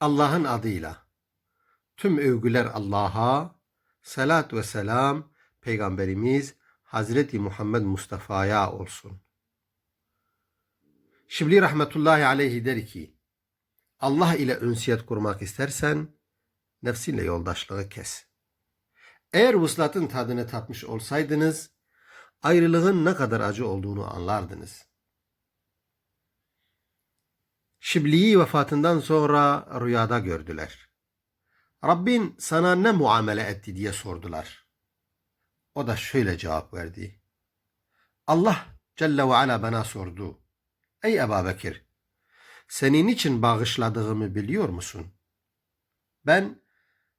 Allah'ın adıyla. Tüm övgüler Allah'a, salat ve selam Peygamberimiz Hazreti Muhammed Mustafa'ya olsun. Şibli rahmetullahi aleyhi der ki, Allah ile ünsiyet kurmak istersen, nefsinle yoldaşlığı kes. Eğer vuslatın tadını tatmış olsaydınız, ayrılığın ne kadar acı olduğunu anlardınız. Şibli'yi vefatından sonra rüyada gördüler. Rabbin sana ne muamele etti diye sordular. O da şöyle cevap verdi. Allah Celle ve Ala bana sordu. Ey Ebu Bekir, senin için bağışladığımı biliyor musun? Ben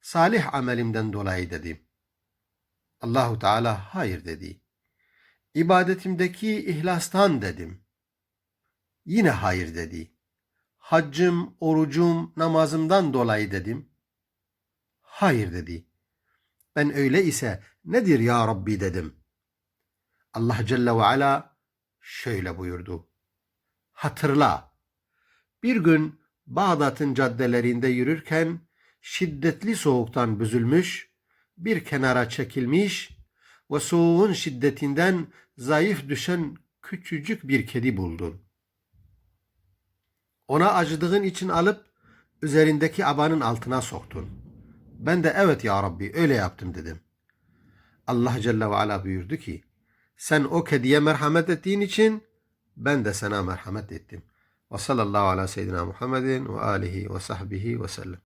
salih amelimden dolayı dedim. Allahu Teala hayır dedi. İbadetimdeki ihlastan dedim. Yine hayır dedi. Haccım, orucum, namazımdan dolayı dedim. Hayır dedi. Ben öyle ise nedir ya Rabbi dedim. Allah Celle ve Ala şöyle buyurdu. Hatırla. Bir gün Bağdat'ın caddelerinde yürürken şiddetli soğuktan büzülmüş, bir kenara çekilmiş ve soğuğun şiddetinden zayıf düşen küçücük bir kedi buldun. Ona acıdığın için alıp üzerindeki abanın altına soktun. Ben de evet ya Rabbi öyle yaptım dedim. Allah Celle ve Ala buyurdu ki sen o kediye merhamet ettiğin için ben de sana merhamet ettim. Ve sallallahu ala seyyidina Muhammedin ve alihi ve sahbihi ve sellem.